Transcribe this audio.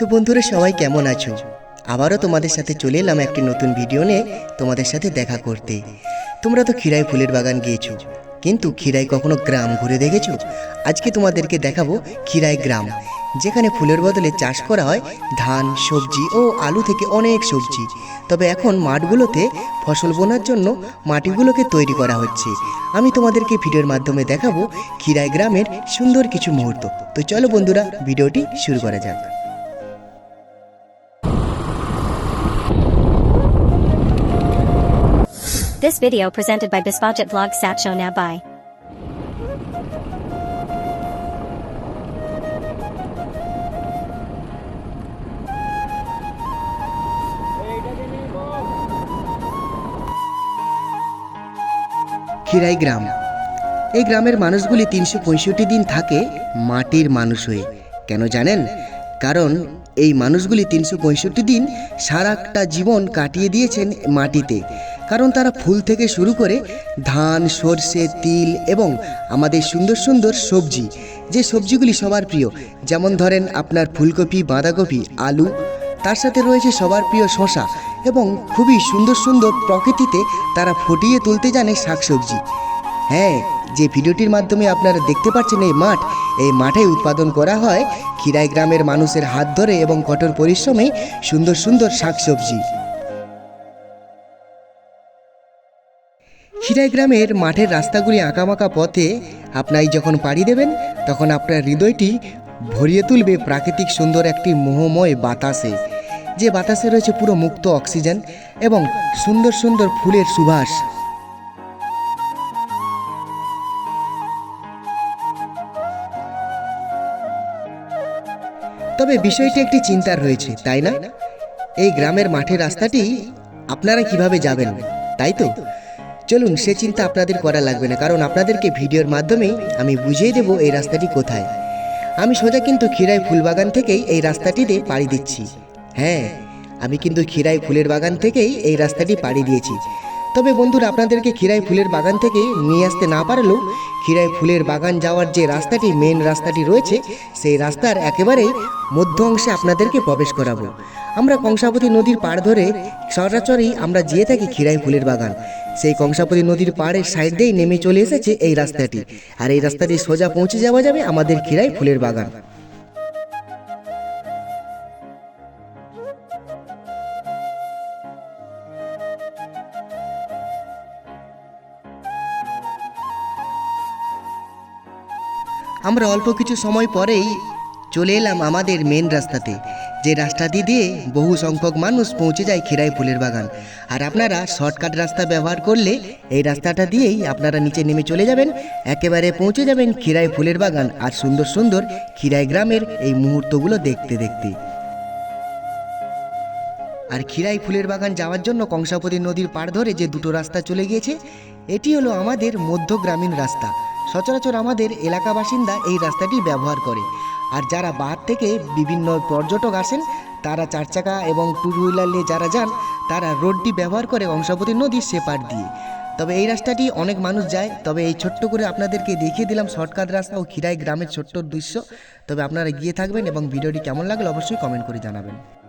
তো বন্ধুরা, সবাই কেমন আছো? আবারও তোমাদের সাথে চলে এলাম একটি নতুন ভিডিও নিয়ে তোমাদের সাথে দেখা করতে। তোমরা তো খিরাই ফুলের বাগান গিয়েছো। কিন্তু খিরাই কখনো গ্রাম ঘুরে দেখেছ? আজকে তোমাদেরকে দেখাবো খিরাই গ্রাম, যেখানে ফুলের বদলে চাষ করা হয় ধান, সবজি ও আলু থেকে অনেক সবজি। তবে এখন মাঠগুলোতে ফসল বোনার জন্য মাটিগুলোকে তৈরি করা হচ্ছে। আমি তোমাদেরকে ভিডিওর মাধ্যমে দেখাবো খিরাই গ্রামের সুন্দর কিছু মুহূর্ত। তো চলো বন্ধুরা, ভিডিওটি শুরু করা যাক। This video presented by Biswajet Vlog Satcho Nabai. Khirai গ্রাম। এই গ্রামের মানুষগুলি তিনশো পঁয়ষট্টি দিন থাকে মাটির মানুষ হয়ে। কেন জানেন? কারণ এই মানুষগুলি তিনশো পঁয়ষট্টি দিন সারাটা জীবন কাটিয়ে দিয়েছেন মাটিতে। কারণ তারা ফুল থেকে শুরু করে ধান, সর্ষে, তিল এবং আমাদের সুন্দর সুন্দর সবজি। যে সবজিগুলি সবার প্রিয়, যেমন ধরেন আপনার ফুলকপি, বাঁধাকপি, আলু, তার সাথে রয়েছে সবার প্রিয় শশা এবং খুবই সুন্দর সুন্দর প্রকৃতিতে তারা ফুটিয়ে তুলতে জানে শাকসবজি। হ্যাঁ যে ভিডিওটির মাধ্যমে আপনারা দেখতে পাচ্ছেন এই মাঠ, এই মাঠে উৎপাদন করা হয় খিরাই গ্রামের মানুষের হাত ধরে এবং কঠোর পরিশ্রমে সুন্দর সুন্দর শাকসবজি। খিরাই গ্রামের মাঠের রাস্তাগুলি আঁকামাকা পথে আপনাই যখন পাড়ি দেবেন, তখন আপনার হৃদয়টি ভরিয়ে তুলবে প্রাকৃতিক সুন্দর একটি মোহময় বাতাসে, যে বাতাসে রয়েছে পুরো মুক্ত অক্সিজেন এবং সুন্দর সুন্দর ফুলের সুবাস। তবে বিষয়টি একটি চিন্তার রয়েছে, তাই না? এই গ্রামের মাঠের রাস্তাটি আপনারা কীভাবে যাবেন, তাই তো? চলুন, সে চিন্তা আপনাদের করা লাগবে না, কারণ আপনাদেরকে ভিডিওর মাধ্যমেই আমি বুঝিয়ে দেব এই রাস্তাটি কোথায়। আমি সোজা কিন্তু খিরাই ফুলবাগান থেকেই এই রাস্তাটিতে পাড়ি দিচ্ছি। হ্যাঁ আমি কিন্তু খিরাই ফুলের বাগান থেকেই এই রাস্তাটি পাড়ি দিয়েছি। তবে বন্ধুরা, আপনাদেরকে খিরাই ফুলের বাগান থেকে নিয়ে আসতে না পারলেও খিরাই ফুলের বাগান যাওয়ার যে রাস্তাটি মেন রাস্তাটি রয়েছে, সেই রাস্তার একেবারে মধ্য অংশে আপনাদেরকে প্রবেশ করাবো। আমরা কংসাবতী নদীর পাড় ধরে সরাসরি আমরা যেয়ে থাকি খিরাই ফুলের বাগান। সেই কংসাবতী নদীর পাড়ের সাইড দিয়েই নেমে চলে এসেছে এই রাস্তাটি। আর এই রাস্তাটি সোজা পৌঁছে যাওয়া যাবে আমাদের খিরাই ফুলের বাগান। আমরা অল্প কিছু সময় পরেই চলে এলাম আমাদের মেন রাস্তাতে, যে রাস্তাটি দিয়ে বহু সংখ্যক মানুষ পৌঁছে যায় খিরাই ফুলের বাগান। আর আপনারা শর্টকাট রাস্তা ব্যবহার করলে এই রাস্তাটা দিয়েই আপনারা নিচে নেমে চলে যাবেন, একেবারে পৌঁছে যাবেন খিরাই ফুলের বাগান আর সুন্দর সুন্দর খিরাই গ্রামের এই মুহূর্তগুলো দেখতে দেখতে। আর খিরাই ফুলের বাগান যাওয়ার জন্য কংসাবতী নদীর পাড় ধরে যে দুটো রাস্তা চলে গিয়েছে, এটি হলো আমাদের মধ্য গ্রামীণ রাস্তা। সচরাচর আমাদের এলাকা বাসিন্দা এই রাস্তাটি ব্যবহার করে। আর যারা বাহার থেকে বিভিন্ন পর্যটক আসেন, তারা চার চাকা এবং টু হুইলার নিয়ে যারা যান, তারা রোডটি ব্যবহার করে কংসাবতী নদীর সেপার দিয়ে। তবে এই রাস্তাটি অনেক মানুষ যায়, তবে এই ছোট্ট করে আপনাদেরকে দেখিয়ে দিলাম শর্টকাট রাস্তা ও খিরাই গ্রামের ছোট্ট দৃশ্য। তবে আপনারা গিয়ে থাকবেন এবং ভিডিওটি কেমন লাগল অবশ্যই কমেন্ট করে জানাবেন।